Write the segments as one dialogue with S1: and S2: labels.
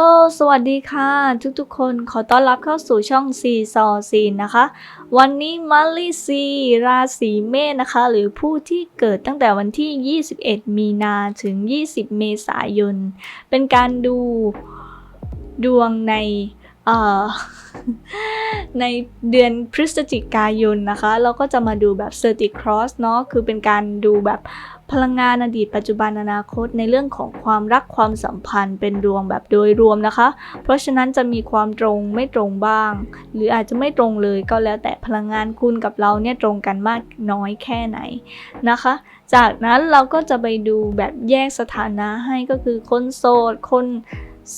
S1: ลโลสวัสดีค่ะ ทุกๆ คนขอต้อนรับเข้าสู่ช่องซีซอซีนนะคะ วันนี้มัลลิซีราศีเมษนะคะ หรือผู้ที่เกิดตั้งแต่วันที่ 21 มีนาถึง 20 เมษายน เป็นการดูดวงในเอ่อในเดือนพฤศจิกายนนะคะ เราก็จะมาดูแบบเซอร์ติครอสเนาะคือเป็นการดูแบบ พลังงานอดีตปัจจุบันอนาคตในเรื่องของความรักความสัมพันธ์เป็นดวงแบบโดยรวมนะคะ เพราะฉะนั้นจะมีความตรงไม่ตรงบ้าง หรืออาจจะไม่ตรงเลยก็แล้วแต่พลังงานคุณกับเราเนี่ยตรงกันมากน้อยแค่ไหนนะคะ จากนั้นเราก็จะไปดูแบบแยกสถานะให้ก็คือคนโสดคน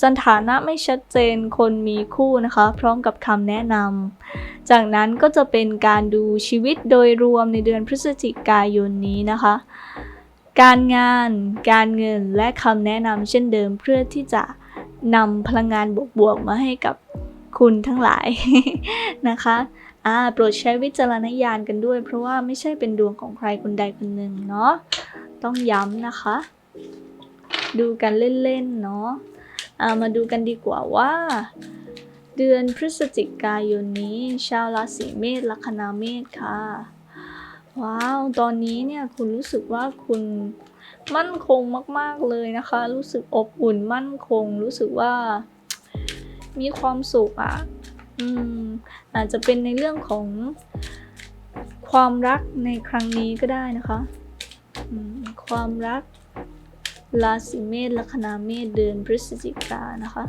S1: สถานะไม่ชัดเจนคนมีคู่นะคะ พร้อมกับคำแนะนำจากนั้นก็จะเป็นการดูชีวิตโดยรวมในเดือนพฤศจิกายนนี้นะคะ การงาน การเงินและคำแนะนำเช่นเดิมเพื่อที่จะนำพลังงานบวกๆมาให้กับคุณทั้งหลาย นะคะอ่าโปรดใช้วิจารณญาณกันด้วย เพราะว่าไม่ใช่เป็นดวงของใครคนใดคนหนึ่งเนาะต้องย้ำนะคะ ดูกันเล่นๆเนาะอ่ามาดูกันดีกว่าว่า เดือนพฤศจิกายนนี้ ชาวราศีเมษลัคนาเมษค่ะ ว้าว ตอนนี้เนี่ยคุณรู้สึกว่าคุณมั่นคงมาก ๆเลยนะคะ รู้สึกอบอุ่นมั่นคง รู้สึกว่า มีความสุขอะ่ะ อืม อาจจะเป็นในเรื่องของความรักในครั้งนี้ก็ได้นะคะความรักราศีเมษลัคนาเมษเดือนพฤศจิกานะคะ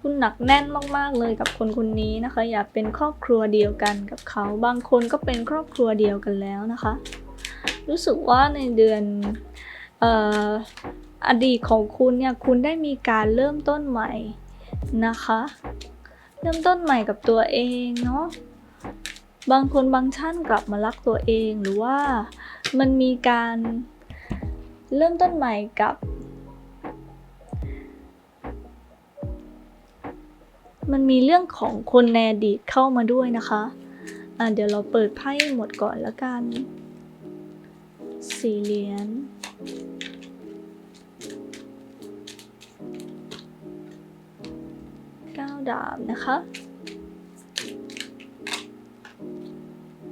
S1: คุณหนักแน่นมากๆเลยกับคนคนนี้นะคะ อยากเป็นครอบครัวเดียวกันกับเขา บางคนก็เป็นครอบครัวเดียวกันแล้วนะคะ รู้สึกว่าในเดือนอออดีตของคุณเนี่ยคุณได้มีการเริ่มต้นใหม่นะคะ เริ่มต้นใหม่กับตัวเองเนาะบางคนบางท่านกลับมารักตัวเองหรือว่ามันมีการเริ่มต้นใหม่กับ มันมีเรื่องของคนในอดีตเข้ามาด้วยนะคะอะเดี๋ยวเราเปิดไพ่หมดก่อนแล้วกัน สี่เหรียญเก้าดาบนะคะ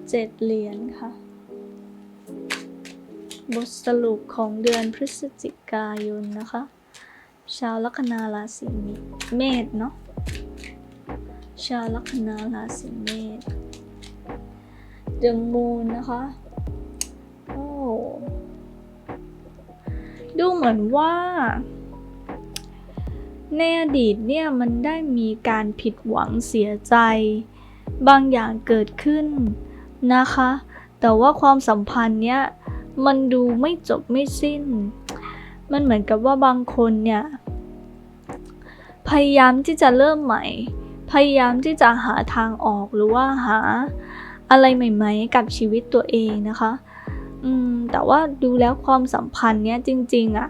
S1: เจ็ดเหรียญค่ะ บทสรุปของเดือนพฤศจิกายนนะคะ ชาวลัคนาราศีเมษเนาะ ชาวลัคนาราศีเมษ The Moon นะคะโอ้ดูเหมือนว่า ในอดีตเนี่ยมันได้มีการผิดหวังเสียใจ บางอย่างเกิดขึ้นนะคะ แต่ว่าความสัมพันธ์เนี้ยมันดูไม่จบไม่สิ้น มันเหมือนกับว่าบางคนเนี่ย พยายามที่จะเริ่มใหม่ พยายามที่จะหาทางออกหรือว่าหาอะไรใหม่ๆ กับชีวิตตัวเองนะคะอืมแต่ว่าดูแล้วความสัมพันธ์เนี้ยจริงๆอะ่ะ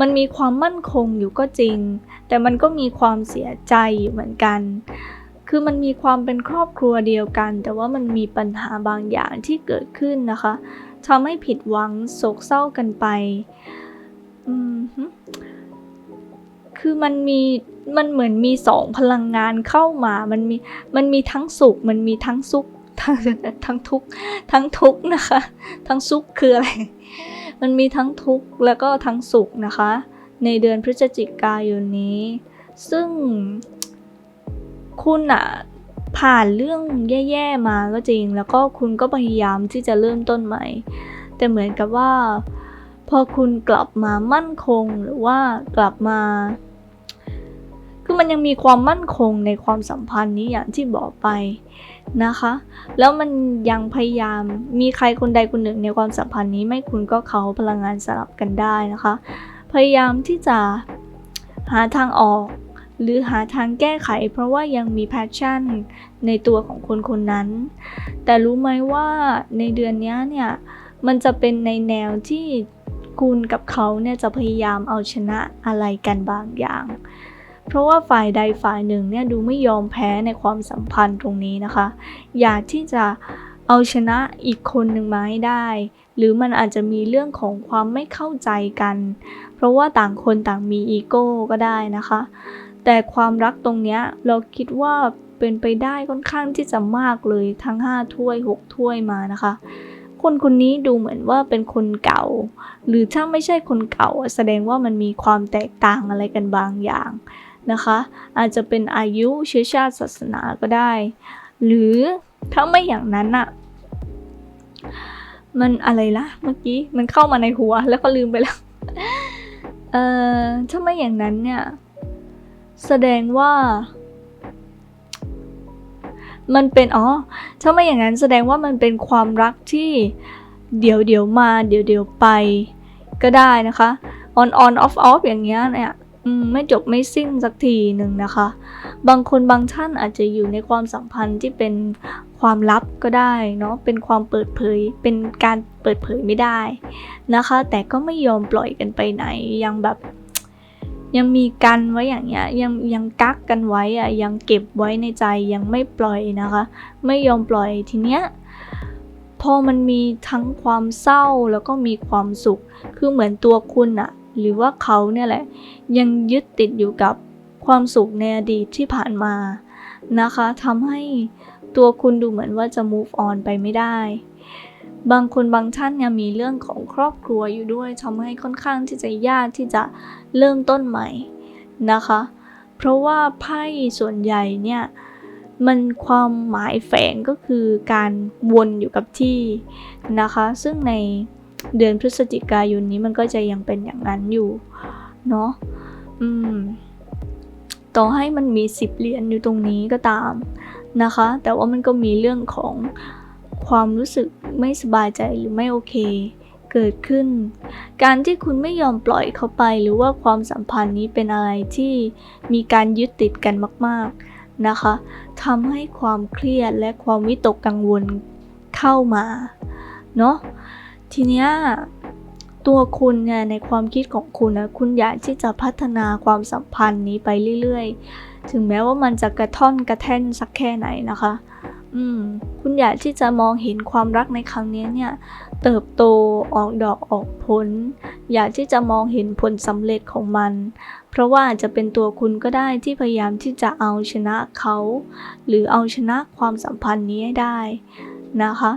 S1: มันมีความมั่นคงอยู่ก็จริง แต่มันก็มีความเสียใจอยู่เหมือนกัน คือมันมีความเป็นครอบครัวเดียวกัน แต่ว่ามันมีปัญหาบางอย่างที่เกิดขึ้นนะคะทำให้ผิดหวังโศกเศร้ากันไปอืม คือมันมีมันเหมือนมีสองพลังงานเข้ามา มันมีมันมีทั้งสุข มันมีทั้งสุขทั้งทั้งทุกข์ทั้งทุกข์นะคะ ทั้งสุขคืออะไร มันมีทั้งทุกข์แล้วก็ทั้งสุขนะคะ ในเดือนพฤศจิกายนนี้ ซึ่งคุณอะผ่านเรื่องแย่ๆมาก็จริง แล้วก็คุณก็พยายามที่จะเริ่มต้นใหม่ แต่เหมือนกับว่า พอคุณกลับมามั่นคงหรือว่ากลับมา คือมันยังมีความมั่นคงในความสัมพันธ์นี้อย่างที่บอกไปนะคะ แล้วมันยังพยายามมีใครคนใดคนหนึ่งในความสัมพันธ์นี้ไม่คุณก็เขาพลังงานสลับกันได้นะคะ พยายามที่จะหาทางออกหรือหาทางแก้ไข เพราะว่ายังมีแพชชั่นในตัวของคนคนนั้น แต่รู้ไหมว่าในเดือนนี้เนี่ยมันจะเป็นในแนวที่คุณกับเขาเนี่ยจะพยายามเอาชนะอะไรกันบางอย่าง เพราะว่าฝ่ายใดฝ่ายหนึ่งเนี่ยดูไม่ยอมแพ้ในความสัมพันธ์ตรงนี้นะคะ อยากที่จะเอาชนะอีกคนหนึ่งมาให้ได้ หรือมันอาจจะมีเรื่องของความไม่เข้าใจกัน เพราะว่าต่างคนต่างมีอีโก้ก็ได้นะคะ แต่ความรักตรงเนี้ยเราคิดว่าเป็นไปได้ค่อนข้างที่จะมากเลยทั้ง 5 ถ้วย 6 ถ้วยมานะคะ คนคนนี้ดูเหมือนว่าเป็นคนเก่า หรือถ้าไม่ใช่คนเก่าแสดงว่ามันมีความแตกต่างอะไรกันบางอย่าง นะคะ อาจจะเป็นอายุเชื้อชาติศาสนาก็ได้ หรือถ้าไม่อย่างนั้นอะมันอะไรละเมื่อกี้มันเข้ามาในหัวแล้วก็ลืมไปแล้ว เอ่อถ้าไม่อย่างนั้นเนี่ย แสดงว่า มันเป็นอ๋อถ้าไม่อย่างนั้นแสดงว่ามันเป็นความรักที่เดี๋ยวเดี๋ยวมาเดี๋ยวเดี๋ยวไปก็ได้นะคะ on on off off อย่างเงี้ยเนี่ย ไม่จบไม่สิ้นสักทีหนึ่งนะคะ บางคนบางท่านอาจจะอยู่ในความสัมพันธ์ที่เป็นความลับก็ได้เนาะเป็นความเปิดเผย เป็นการเปิดเผยไม่ได้นะคะ แต่ก็ไม่ยอมปล่อยกันไปไหนยังแบบยังมีกันไว้อย่างเงี้ยยังยังกักกันไว้อะยังเก็บไว้ในใจยังไม่ปล่อยนะคะ ไม่ยอมปล่อยทีเนี้ยพอมันมีทั้งความเศร้าแล้วก็มีความสุข คือเหมือนตัวคุณอะ หรือว่าเขาเนี่ยแหละ ยังยึดติดอยู่กับความสุขในอดีตที่ผ่านมานะคะทำให้ตัวคุณดูเหมือนว่าจะ move on ไปไม่ได้ บางคนบางท่านยังมีเรื่องของครอบครัวอยู่ด้วยทำให้ค่อนข้างที่จะยากที่จะเริ่มต้นใหม่นะคะ เพราะว่าไพ่ส่วนใหญ่เนี่ยมันความหมายแฝงก็คือการวนอยู่กับที่นะคะ ซึ่งใน เดือนพฤศจิกายนนี้มันก็จะยังเป็นอย่างนั้นอยู่เนาะอืม ต่อให้มันมีสิบเหรียญอยู่ตรงนี้ก็ตามนะคะ แต่ว่ามันก็มีเรื่องของความรู้สึกไม่สบายใจหรือไม่โอเค เกิดขึ้น การที่คุณไม่ยอมปล่อยเขาไป หรือว่าความสัมพันธ์นี้เป็นอะไรที่มีการยึดติดกันมาก ๆนะคะทำให้ความเครียดและความวิตกกังวลเข้ามาเนาะ ทีเนี้ยตัวคุณเนี่ยในความคิดของคุณนะคุณอยากที่จะพัฒนาความสัมพันธ์นี้ไปเรื่อยๆ ถึงแม้ว่ามันจะกระท่อนกระแท่นสักแค่ไหนนะคะ อืม คุณอยากที่จะมองเห็นความรักในครั้งนี้เนี่ยเติบโตออกดอกออกผล อยากที่จะมองเห็นผลสำเร็จของมัน เพราะว่าจจะเป็นตัวคุณก็ได้ที่พยายามที่จะเอาชนะเขา หรือเอาชนะความสัมพันธ์นี้ให้ได้นะคะ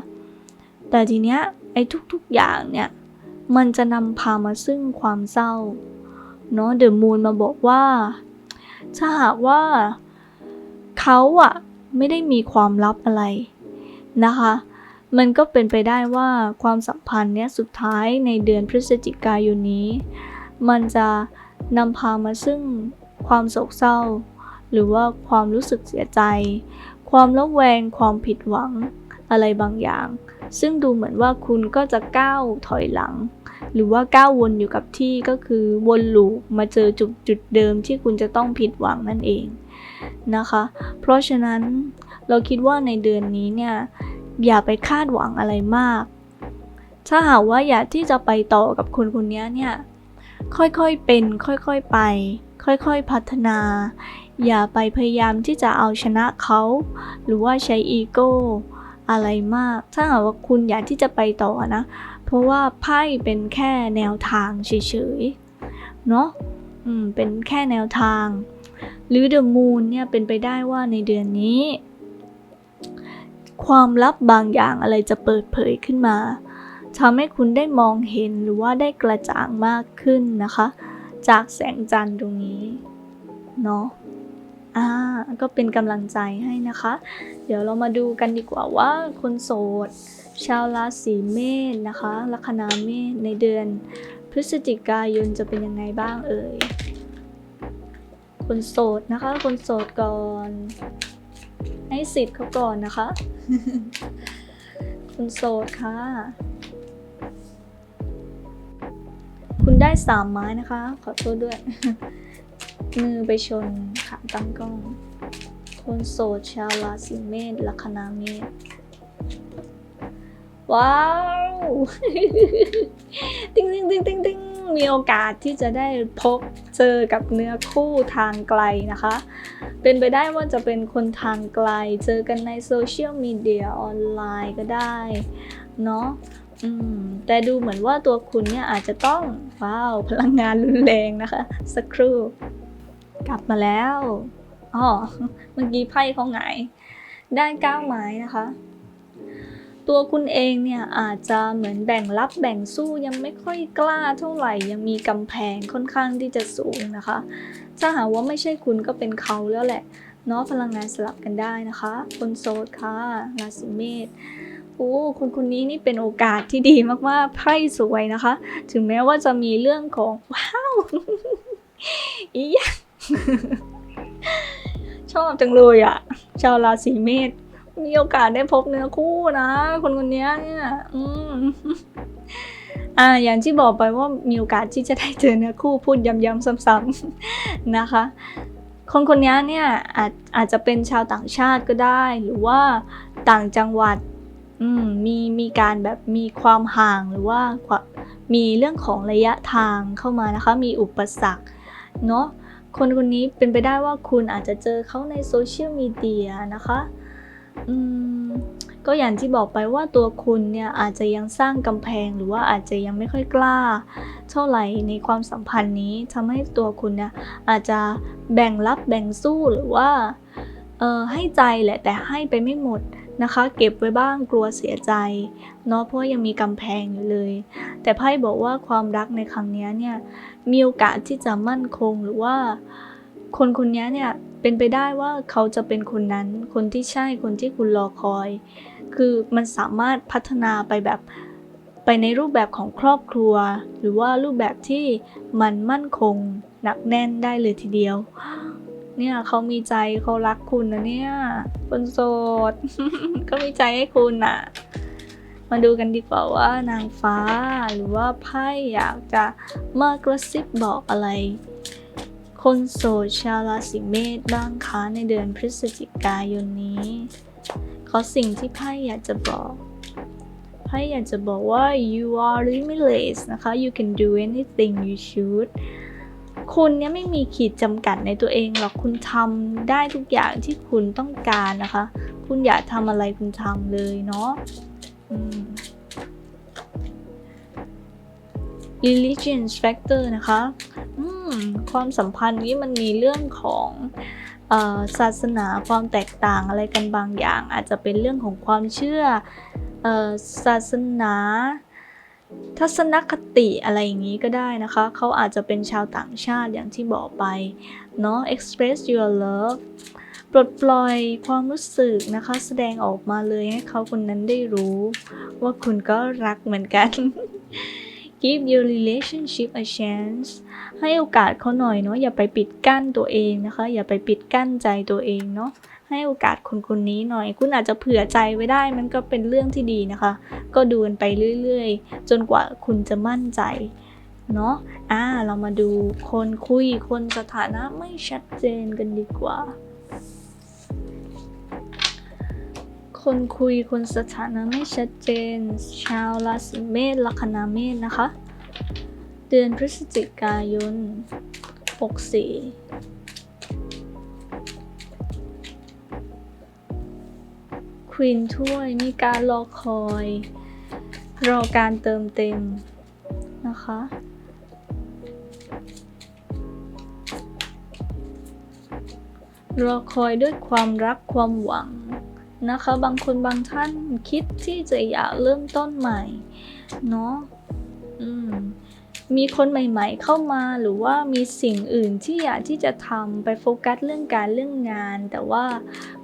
S1: แต่ทีเนี้ย ไอ้ทุกๆอย่างเนี่ย มันจะนำพามาซึ่งความเศร้า เนาะเดอะมูนมาบอกว่า ถ้าหากว่าเขาอะไม่ได้มีความลับอะไรนะคะ มันก็เป็นไปได้ว่าความสัมพันธ์เนี้ยสุดท้ายในเดือนพฤศจิกายนนี้ มันจะนำพามาซึ่งความโศกเศร้า หรือว่าความรู้สึกเสียใจ ความละแวงความผิดหวังอะไรบางอย่าง ซึ่งดูเหมือนว่าคุณก็จะก้าวถอยหลัง หรือว่าก้าววนอยู่กับที่ก็คือวนลูปมาเจอจุดจุดเดิมที่คุณจะต้องผิดหวังนั่นเองนะคะ เพราะฉะนั้นเราคิดว่าในเดือนนี้เนี่ยอย่าไปคาดหวังอะไรมาก ถ้าหากว่าอยากที่จะไปต่อกับคนคนนี้เนี่ยค่อยๆเป็น ค่อยๆไป ค่อยๆพัฒนา อย่าไปพยายามที่จะเอาชนะเขา หรือว่าใช้อีโก้ อะไรมาก ถ้าหากว่าคุณอยากที่จะไปต่อนะ เพราะว่าไพ่เป็นแค่แนวทางเฉยๆ เนาะอืม เป็นแค่แนวทาง หรือเดอะมูนเนี่ยเป็นไปได้ว่าในเดือนนี้ ความลับบางอย่างอะไรจะเปิดเผยขึ้นมาทำให้คุณได้มองเห็นหรือว่าได้กระจ่างมากขึ้นนะคะ จากแสงจันทร์ตรงนี้ เนาะ อ่าก็เป็นกำลังใจให้นะคะ เดี๋ยวเรามาดูกันดีกว่าว่าคนโสด ชาวราศีเมษนะคะลัคนาเมษในเดือน พฤศจิกายนจะเป็นยังไงบ้างเอ่ยคนโสดนะคะ คนโสดก่อน ให้สิทธิ์เขาก่อนนะคะ คนโสดค่ะ คุณได้สามไม้นะคะ ขอโทษด้วย มือไปชนขาตั้งกล้อง คนโสดชาวราศีเมษลัคนาเมษว้าวติ๊งติ๊งติ๊งติ๊งติ๊งมีโอกาสที่จะได้พบเจอกับเนื้อคู่ทางไกลนะคะ เป็นไปได้ว่าจะเป็นคนทางไกล เจอกันในโซเชียลมีเดียออนไลน์ก็ได้ เนาะแต่ดูเหมือนว่าตัวคุณเนี่ยอาจจะต้อง ว้าว พลังงานรุนแรงนะคะ สักครู่ กลับมาแล้วอ๋อเมื่อกี้ไพ่เขาหงายได้เก้าไม้นะคะ ตัวคุณเองเนี่ยอาจจะเหมือนแบ่งรับแบ่งสู้ยังไม่ค่อยกล้าเท่าไหร่ยังมีกำแพงค่อนข้างที่จะสูงนะคะ ถ้าหากว่าไม่ใช่คุณก็เป็นเขาแล้วแหละเนาะพลังงานสลับกันได้นะคะ คนโสดค่ะราศีเมษโอ้คนคนนี้นี่เป็นโอกาสที่ดีมากๆไพ่สวยนะคะ ถึงแม้ว่าจะมีเรื่องของว้าวอีย ชอบจังเลยอะชาวราศีเมษมีโอกาสได้พบเนื้อคู่นะ คนคนนี้เนี่ยอืมอ่าอย่างที่บอกไปว่ามีโอกาสที่จะได้เจอเนื้อคู่พูดย้ำๆซ้ำๆนะคะ คนคนนี้เนี่ยอาจอาจจะเป็นชาวต่างชาติก็ได้ หรือว่าต่างจังหวัดอืมมีมีการแบบมีความห่างหรือว่ามีเรื่องของระยะทางเข้ามานะคะ มีอุปสรรคเนาะ คนคนนี้เป็นไปได้ว่าคุณอาจจะเจอเขาในโซเชียลมีเดียนะคะอืมก็อย่างที่บอกไปว่าตัวคุณเนี่ยอาจจะยังสร้างกำแพงหรือว่าอาจจะยังไม่ค่อยกล้า เท่าไหร่ในความสัมพันธ์นี้ทำให้ตัวคุณเนี่ยอาจจะแบ่งรับแบ่งสู้หรือว่าเออให้ใจแหละแต่ให้ไปไม่หมด นะคะ เก็บไว้บ้างกลัวเสียใจเนาะเพราะยังมีกำแพงอยู่เลย แต่ไพ่บอกว่าความรักในครั้งนี้เนี่ยมีโอกาสที่จะมั่นคงหรือว่า คนคนนี้เนี่ยเป็นไปได้ว่าเขาจะเป็นคนนั้น คนที่ใช่คนที่คุณรอคอย คือมันสามารถพัฒนาไปแบบไปในรูปแบบของครอบครัว หรือว่ารูปแบบที่มันมั่นคงหนักแน่นได้เลยทีเดียว เนี่ยเขามีใจเขารักคุณนะเนี่ยคนโสดก็มีใจให้คุณน่ะมาดูกันดีกว่าว่านางฟ้าหรือว่าไพ่อยากจะมากระซิบบอกอะไร คนโสดชาวราศีเมษบ้างคะในเดือนพฤศจิกายนนี้ ขอสิ่งที่ไพ่อยากจะบอกไพ่อยากจะบอกว่า you are limitless นะคะ you can do anything you should คุณเนี่ยไม่มีขีดจำกัดในตัวเองหรอกคุณทำได้ทุกอย่างที่คุณต้องการนะคะ คุณอยากทำอะไรคุณทำเลยเนาะ religion factor นะคะความสัมพันธ์นี้มันมีเรื่องของศาสนาความแตกต่างอะไรกันบางอย่าง อาจจะเป็นเรื่องของความเชื่ออศาสนา ทัศนคติอะไรอย่างนี้ก็ได้นะคะ เขาอาจจะเป็นชาวต่างชาติอย่างที่บอกไป เนาะ express your love ปลดปล่อยความรู้สึกนะคะ แสดงออกมาเลยให้เขาคนนั้นได้รู้ ว่าคุณก็รักเหมือนกัน give your relationship a chance ให้โอกาสเขาหน่อยเนาะอย่าไปปิดกั้นตัวเองนะคะ อย่าไปปิดกั้นใจตัวเองเนาะ ให้โอกาสคนคนนี้หน่อย คุณอาจจะเผื่อใจไว้ได้ มันก็เป็นเรื่องที่ดีนะคะ ก็ดูกันไปเรื่อยๆ จนกว่าคุณจะมั่นใจเนาะอ่า เรามาดูคนคุยคนสถานะไม่ชัดเจนกันดีกว่า คนคุยคนสถานะไม่ชัดเจน ชาวราศีเมษลัคนาเมษนะคะ เดือนพฤศจิกายน 64 วีนถ้วย มีการรอคอย รอการเติมเต็มนะคะ รอคอยด้วยความรักความหวังนะคะ บางคนบางท่านคิดที่จะอยากเริ่มต้นใหม่ เนาะมมีคนใหม่ๆเข้ามาหรือว่ามีสิ่งอื่นที่อยากที่จะทำไปโฟกัสเรื่องการเรื่องงาน แต่ว่า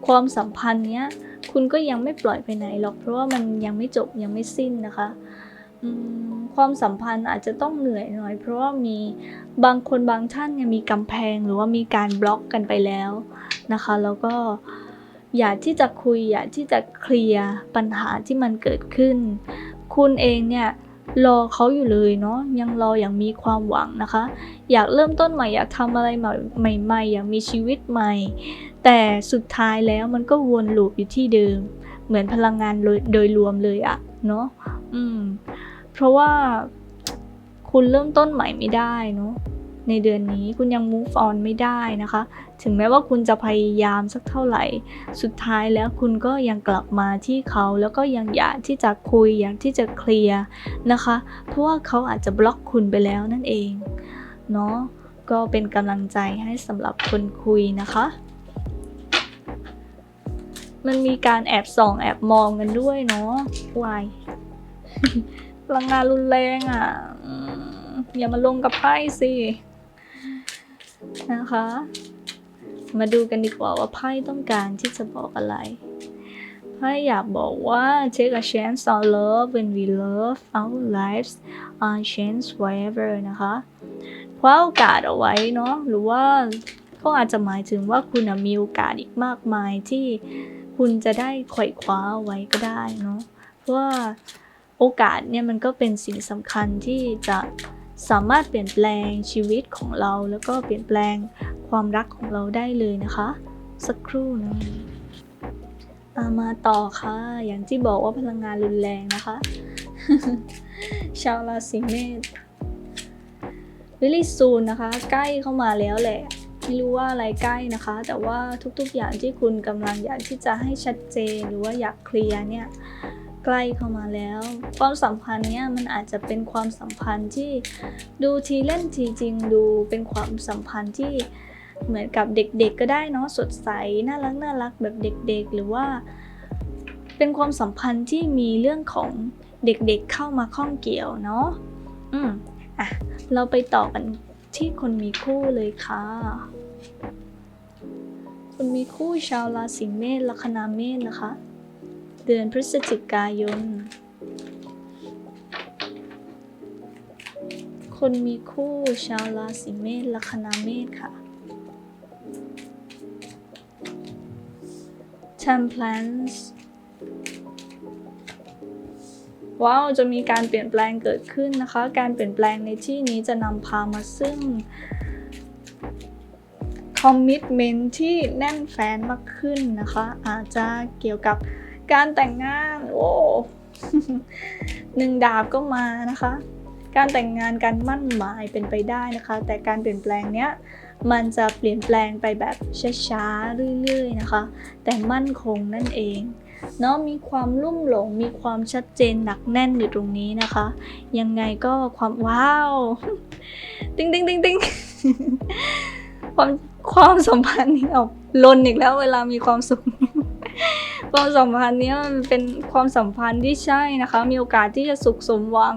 S1: ความสัมพันธ์เนี้ย คุณก็ยังไม่ปล่อยไปไหนหรอก เพราะว่ามันยังไม่จบยังไม่สิ้นนะคะความสัมพันธ์อาจจะต้องเหนื่อยหน่อย เพราะว่ามีบางคนบางท่านยังมีกำแพงหรือว่ามีการบล็อกกันไปแล้วนะคะ แล้วก็อยากที่จะคุยอยากที่จะเคลียร์ปัญหาที่มันเกิดขึ้น คุณเองเนี่ย รอเขาอยู่เลยเนาะยังรออย่างมีความหวังนะคะ อยากเริ่มต้นใหม่อยากทำอะไรใหม่ๆอยากมีชีวิตใหม่ แต่สุดท้ายแล้วมันก็วนลูปอยู่ที่เดิม เหมือนพลังงานโดยรวมเลยอะเนาะอืม เพราะว่าคุณเริ่มต้นใหม่ไม่ได้เนาะ ในเดือนนี้คุณยัง move on ไม่ได้นะคะ ถึงแม้ว่าคุณจะพยายามสักเท่าไหร่ สุดท้ายแล้วคุณก็ยังกลับมาที่เขาแล้วก็ยังอยากที่จะคุยอยากที่จะเคลียร์นะคะ เพราะว่าเขาอาจจะบล็อกคุณไปแล้วนั่นเองเนาะก็เป็นกำลังใจให้สำหรับคนคุยนะคะมันมีการแอบส่องแอบมองกันด้วยเนาะวายพลังงานรุนแรงอะ อย่ามาลงกับไพ่สิ นะคะ มาดูกันดีกว่าว่าไพ่ต้องการที่จะบอกอะไร ไพ่อยากบอกว่า take a chance on love when we love our lives are changed forever นะคะคว้าโอกาสเอาไว้เนาะหรือว่าก็อาจจะหมายถึงว่าคุณมีโอกาสอีกมากมายที่คุณจะได้ไขว่คว้าเอาไว้ก็ได้เนาะเพราะว่าโอกาสเนี่ยมันก็เป็นสิ่งสำคัญที่จะ สามารถเปลี่ยนแปลงชีวิตของเรา แล้วก็เปลี่ยนแปลงความรักของเราได้เลยนะคะ สักครู่นึงอะมาต่อค่ะ อย่างที่บอกว่าพลังงานรุนแรงนะคะ ชาวราศีเมษวิลิซูนนะคะ ใกล้เข้ามาแล้วแหละไม่รู้ว่าอะไรใกล้นะคะ แต่ว่าทุกๆอย่างที่คุณกำลังอยากที่จะให้ชัดเจนหรือว่าอยากเคลียร์เนี่ย ใกล้เข้ามาแล้ว ความสัมพันธ์เนี่ยมันอาจจะเป็นความสัมพันธ์ที่ดูทีเล่นทีจริงดูเป็นความสัมพันธ์ที่เหมือนกับเด็กๆก็ได้เนาะสดใสน่ารักน่ารักแบบเด็กๆ หรือว่า เป็นความสัมพันธ์ที่มีเรื่องของเด็กๆเข้ามาข้องเกี่ยวเนาะอืมอะเราไปต่อกันที่คนมีคู่เลยค่ะ คนมีคู่ชาวราศีเมษลัคนาเมษนะคะ เดือนพฤศจิกายน คนมีคู่ชาวราศีเมษลัคนาเมษค่ะ Temperance ว้าวจะมีการเปลี่ยนแปลงเกิดขึ้นนะคะ การเปลี่ยนแปลงในที่นี้จะนำพามาซึ่งคอมมิ t เมนที่แน่นแฟนมากขึ้นนะคะ อาจจะเกี่ยวกับ การแต่งงาน โอ้หนึ่งดาบก็มานะคะ การแต่งงานการมั่นหมายเป็นไปได้นะคะ แต่การเปลี่ยนแปลงเนี้ยมันจะเปลี่ยนแปลงไปแบบช้าๆเรื่อยๆนะคะ แต่มั่นคงนั่นเองเนาะมีความลุ่มหลงมีความชัดเจนหนักแน่นอยู่ตรงนี้นะคะ ยังไงก็ความว้าวติ๊งติ๊งติ๊งติ๊งความความสัมพันธ์นี่ออกลนอีกแล้วเวลามีความสุข ความสัมพันธ์เนี้ยมันเป็นความสัมพันธ์ที่ใช่นะคะ มีโอกาสที่จะสุขสมหวัง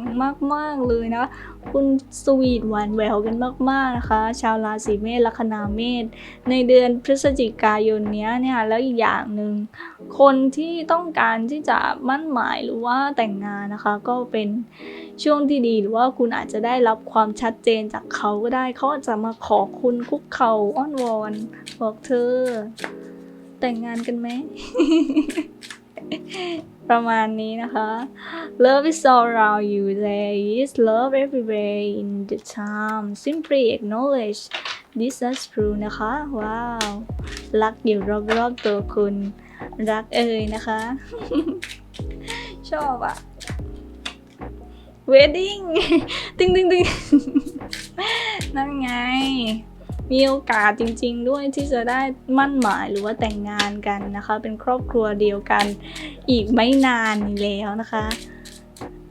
S1: มาก ๆ เลยนะ คุณสวีทหวานแหววกันมาก ๆ นะคะ ชาวราศีเมษลัคนาเมษในเดือนพฤศจิกายนเนี้ยเนี่ยแล้วอีกอย่างหนึ่ง คนที่ต้องการที่จะมั่นหมายหรือว่าแต่งงานนะคะ ก็เป็นช่วงที่ดีหรือว่าคุณอาจจะได้รับความชัดเจนจากเขาก็ได้เขาอาจจะมาขอคุณคุกเข่าอ้อนวอนบอกเธอ แต่งงานกันไหม ประมาณนี้นะคะ Love is all around you there is love everywhere in the time simply acknowledge this as true นะคะ ว้าว รักอยู่รอบๆตัวคุณ รักเอ่ยนะคะ ชอบอะ wedding ติงติงติงนั่นไง มีโอกาสจริง ๆ ด้วยที่จะได้มั่นหมายหรือว่าแต่งงานกันนะคะ เป็นครอบครัวเดียวกันอีกไม่นานนี้แล้วนะคะ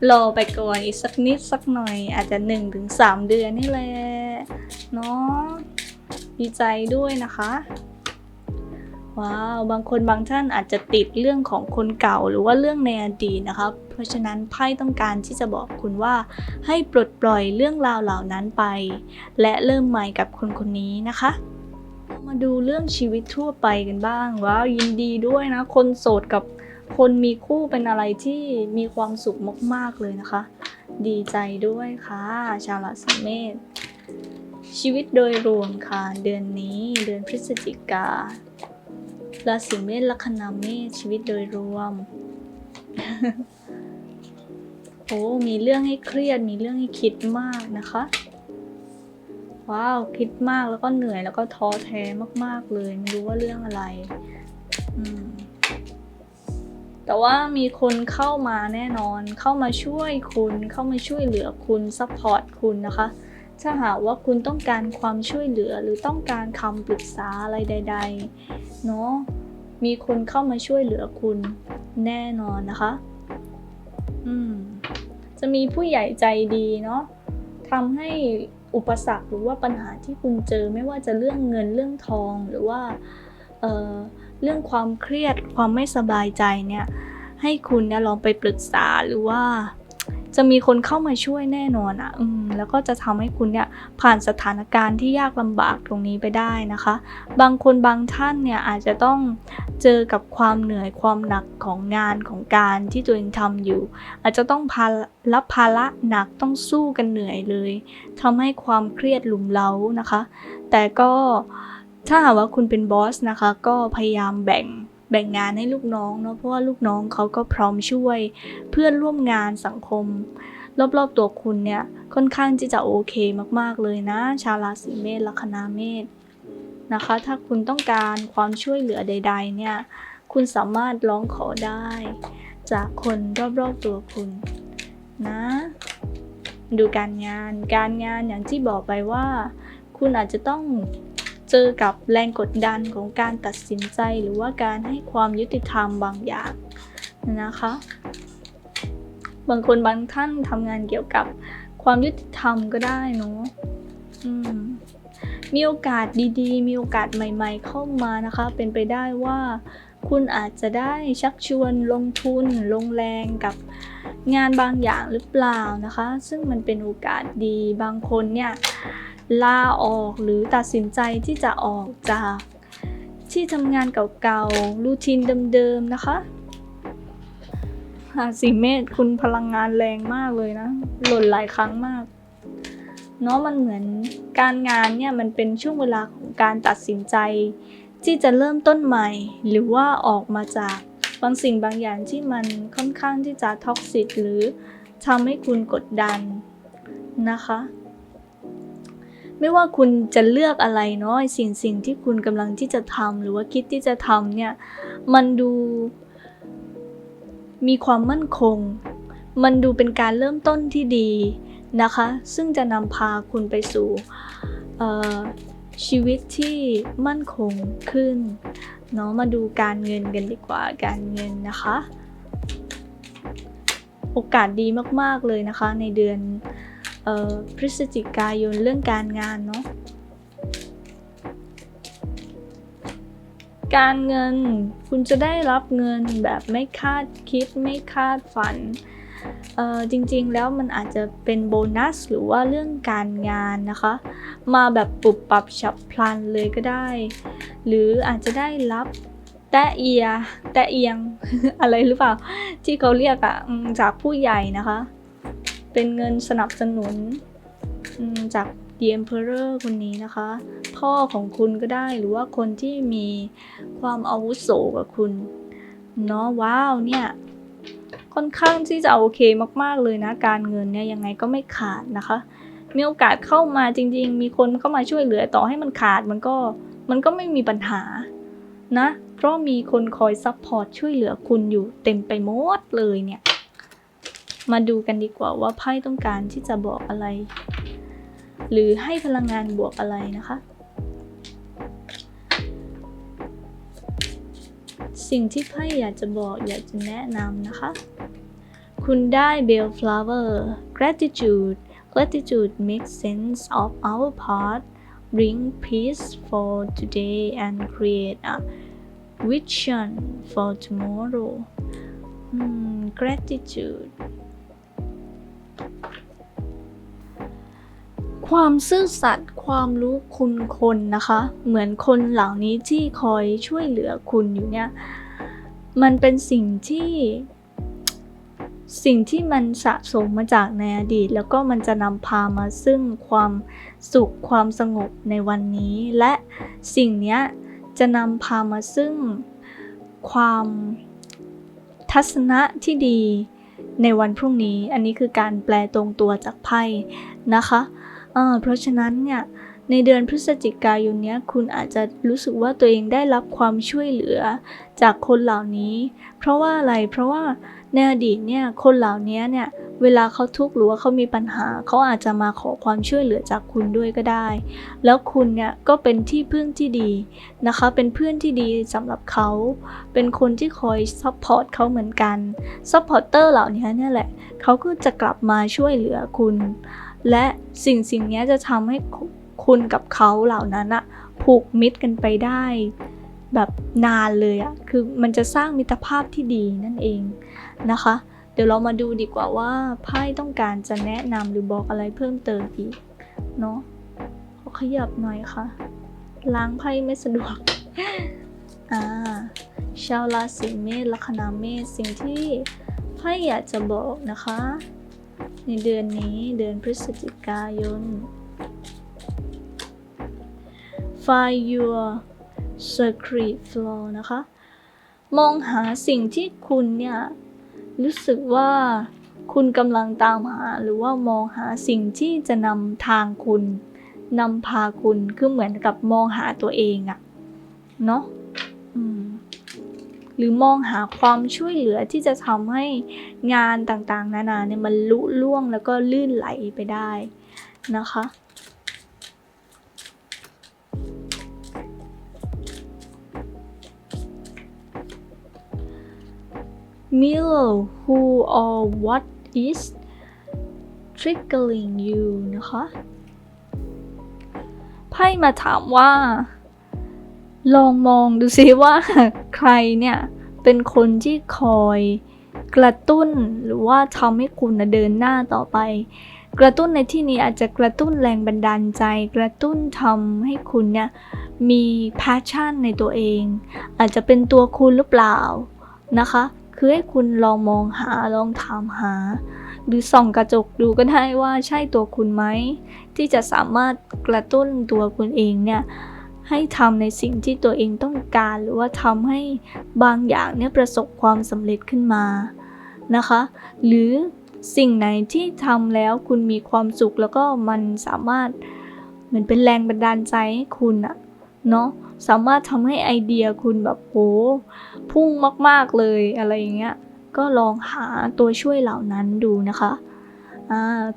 S1: รอไปก่อนอีกสักนิดสักหน่อย อาจจะ 1-3 เดือนนี่แหละเนาะดีใจด้วยนะคะ ว้าว บางคนบางท่านอาจจะติดเรื่องของคนเก่าหรือว่าเรื่องในอดีตนะคะเพราะฉะนั้นไพ่ต้องการที่จะบอกคุณว่า ให้ปลดปล่อยเรื่องราวเหล่านั้นไป และเริ่มใหม่กับคนคนนี้นะคะมาดูเรื่องชีวิตทั่วไปกันบ้างว้าวยินดีด้วยนะ คนโสดกับคนมีคู่เป็นอะไรที่มีความสุขมากๆเลยนะคะ ดีใจด้วยค่ะ ชาวราศีเมษชีวิตโดยรวมค่ะ เดือนนี้เดือนพฤศจิกา ราศีเมษลัคนาเมษชีวิตโดยรวม โอ้ มีเรื่องให้เครียด มีเรื่องให้คิดมากนะคะ ว้าว คิดมากแล้วก็เหนื่อยแล้วก็ท้อแท้มากๆเลย ไม่รู้ว่าเรื่องอะไร อืมแต่ว่ามีคนเข้ามาแน่นอน เข้ามาช่วยคุณ เข้ามาช่วยเหลือคุณ ซัพพอร์ตคุณนะคะ ถ้าหากว่าคุณต้องการความช่วยเหลือหรือต้องการคำปรึกษาอะไรใด ๆ เนาะมีคนเข้ามาช่วยเหลือคุณแน่นอนนะคะ อืม จะมีผู้ใหญ่ใจดีเนาะทำให้อุปสรรคหรือว่าปัญหาที่คุณเจอไม่ว่าจะเรื่องเงินเรื่องทองหรือว่าเออเรื่องความเครียดความไม่สบายใจเนี่ย ให้คุณเนี่ยลองไปปรึกษาหรือว่า จะมีคนเข้ามาช่วยแน่นอนอะ่ะ อืม แล้วก็จะทำให้คุณเนี่ยผ่านสถานการณ์ที่ยากลำบากตรงนี้ไปได้นะคะ บางคนบางท่านเนี่ยอาจจะต้องเจอกับความเหนื่อยความหนักของงานของการที่ตัวเองทำอยู่ อาจจะต้องพารับภาระหนักต้องสู้กันเหนื่อยเลยทำให้ความเครียดหลุมเล้านะคะ แต่ก็ถ้าหากว่าคุณเป็นบอสนะคะ ก็พยายามแบ่งแบ่งงานให้ลูกน้องเนาะเพราะว่าลูกน้องเขาก็พร้อมช่วยเพื่อนร่วมงานสังคม รอบๆตัวคุณเนี่ยค่อนข้างที่จะโอเคมากๆเลยนะ ชาวราศีเมษลัคนาเมษนะคะ ถ้าคุณต้องการความช่วยเหลือใด ๆ เนี่ย คุณสามารถร้องขอได้ จากคนรอบๆตัวคุณนะ ดูการงาน การงานอย่างที่บอกไปว่า คุณอาจจะต้องเจอกับแรงกดดันของการตัดสินใจหรือว่าการให้ความยุติธรรมบางอย่างนะคะ บางคนบางท่านทำงานเกี่ยวกับความยุติธรรมก็ได้เนาะมมีโอกาสดีๆ มีโอกาสใหม่ ๆ เข้ามานะคะ เป็นไปได้ว่าคุณอาจจะได้ชักชวนลงทุน ลงแรงกับงานบางอย่างหรือเปล่านะคะ ซึ่งมันเป็นโอกาสดีบางคนเนี่ยลาออกหรือตัดสินใจที่จะออกจากที่ทำงานเก่าๆรูทีนเดิมๆนะคะ ราศีเมษคุณพลังงานแรงมากเลยนะ หล่นหลายครั้งมากเนาะมันเหมือนการงานเนี่ยมันเป็นช่วงเวลาของการตัดสินใจ ที่จะเริ่มต้นใหม่ หรือว่าออกมาจากบางสิ่งบางอย่างที่มันค่อนข้างที่จะท็อกซิกหรือทำให้คุณกดดันนะคะ ไม่ว่าคุณจะเลือกอะไรเนาะสิ่งสิ่งที่คุณกำลังที่จะทำหรือว่าคิดที่จะทำเนี่ยมันดู มีความมั่นคง มันดูเป็นการเริ่มต้นที่ดีนะคะ ซึ่งจะนำพาคุณไปสู่ชีวิตที่มั่นคงขึ้นเนาะมาดูการเงินกันดีกว่าการเงินนะคะ โอกาสดีมาก ๆ เลยนะคะในเดือนออพฤศจิกายนเรื่องการงานเนาะ การเงินคุณจะได้รับเงินแบบไม่คาดคิดไม่คาดฝันเออจริงๆแล้วมันอาจจะเป็นโบนัสหรือว่าเรื่องการงานนะคะ มาแบบปุบปรับฉับพลันเลยก็ได้ หรืออาจจะได้รับแตะเอียแตะเอียงอะไรหรือเปล่า ที่เขาเรียกอะจากผู้ใหญ่นะคะ เป็นเงินสนับสนุนจาก The Emperor คนนี้นะคะ พ่อของคุณก็ได้หรือว่าคนที่มีความอาวุโสกับคุณเนาะว้าวเนี่ยค่อนข้างที่จะโอเคมากๆเลยนะ การเงินเนี่ยยังไงก็ไม่ขาดนะคะ มีโอกาสเข้ามาจริง ๆ มีคนเข้ามาช่วยเหลือต่อให้มันขาดมันก็มันก็ไม่มีปัญหานะ เพราะมีคนคอยซัพพอร์ตช่วยเหลือคุณอยู่เต็มไปหมดเลยเนี่ย มาดูกันดีกว่าว่าไพ่ต้องการที่จะบอกอะไร หรือให้พลังงานบวกอะไรนะคะ สิ่งที่ไพ่อยากจะบอกอยากจะแนะนำนะคะ คุณได้ Bellflower Gratitude Gratitude makes sense of our part bring peace for today and create a vision for tomorrow hmm, gratitude ความซื่อสัตย์ความรู้คุณคนนะคะ เหมือนคนเหล่านี้ที่คอยช่วยเหลือคุณอยู่เนี่ย มันเป็นสิ่งที่ สิ่งที่มันสะสมมาจากในอดีต แล้วก็มันจะนำพามาซึ่งความสุขความสงบในวันนี้ และสิ่งนี้จะนำพามาซึ่งความทัศนะที่ดีในวันพรุ่งนี้ อันนี้คือการแปลตรงตัวจากไพ่นะคะ เพราะฉะนั้นเนี่ยในเดือนพฤศจิกายนนี้คุณอาจจะรู้สึกว่าตัวเองได้รับความช่วยเหลือจากคนเหล่านี้ เพราะว่าอะไรเพราะว่าในอดีตเนี่ยคนเหล่านี้เนี่ยเวลาเขาทุกข์หรือว่าเขามีปัญหา เขาอาจจะมาขอความช่วยเหลือจากคุณด้วยก็ได้ แล้วคุณเนี่ยก็เป็นที่พึ่งที่ดีนะคะ เป็นเพื่อนที่ดีสำหรับเขา เป็นคนที่คอยซัพพอร์ตเขาเหมือนกันซัพพอร์เตอร์เหล่านี้เนี่ยแหละเขาก็จะกลับมาช่วยเหลือคุณ และสิ่งสิ่งนี้จะทำให้คุณกับเขาเหล่านั้นอะผูกมิตรกันไปได้ แบบนานเลยอะคือมันจะสร้างมิตรภาพที่ดีนั่นเองนะคะ เดี๋ยวเรามาดูดีกว่าว่าไพ่ต้องการจะแนะนำหรือบอกอะไรเพิ่มเติมอีกเนาะขอขยับหน่อยค่ะ ล้างไพ่ไม่สะดวกอ่าชาวราศีเมษลัคนาเมษสิ่งที่ไพ่อยากจะบอกนะคะ ในเดือนนี้เดือนพฤศจิกายน Find your secret flow นะคะ มองหาสิ่งที่คุณเนี่ย รู้สึกว่าคุณกำลังตามหา หรือว่ามองหาสิ่งที่จะนำทางคุณนำพาคุณคือเหมือนกับมองหาตัวเองอะเนาะอืม หรือมองหาความช่วยเหลือที่จะทำให้งานต่างๆ นานาเนี่ยมันลุล่วงแล้วก็ลื่นไหลไปได้นะคะ Milo who or what is triggering you นะคะ ไพ่มาถามว่า ลองมองดูซิว่าใครเนี่ยเป็นคนที่คอยกระตุ้นหรือว่าทำให้คุณเดินหน้าต่อไป กระตุ้นในที่นี้อาจจะกระตุ้นแรงบันดาลใจ กระตุ้นทำให้คุณเนี่ยมี passion ในตัวเอง อาจจะเป็นตัวคุณหรือเปล่านะคะ คือให้คุณลองมองหาลองถามหา หรือส่องกระจกดูก็ได้ว่าใช่ตัวคุณไหมที่จะสามารถกระตุ้นตัวคุณเองเนี่ย ให้ทำในสิ่งที่ตัวเองต้องการ หรือว่าทำให้บางอย่างเนี่ยประสบความสำเร็จขึ้นมานะคะ หรือสิ่งไหนที่ทำแล้วคุณมีความสุขแล้วก็มันสามารถเหมือนเป็นแรงบันดาลใจให้คุณอะเนาะสามารถทำให้ไอเดียคุณแบบโหพุ่งมาก ๆเลยอะไรอย่างเงี้ยก็ลองหาตัวช่วยเหล่านั้นดูนะคะ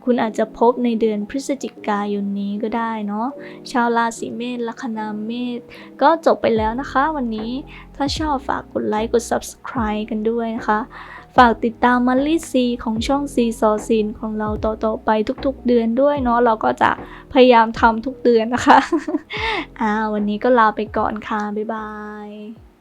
S1: คุณอาจจะพบในเดือนพฤศจิกายนนี้ก็ได้เนาะชาวราศีเมษลัคนาเมษก็จบไปแล้วนะคะ วันนี้ถ้าชอบฝากกดไลค์กด subscribe กันด้วยนะคะฝากติดตามมัลลี่ซีของช่องซีซอซีนของเราต่อๆไปทุกๆเดือนด้วยเนาะเราก็จะพยายามทำทุกเดือนนะคะ อ่าวันนี้ก็ลาไปก่อนค่ะ บ๊ายบาย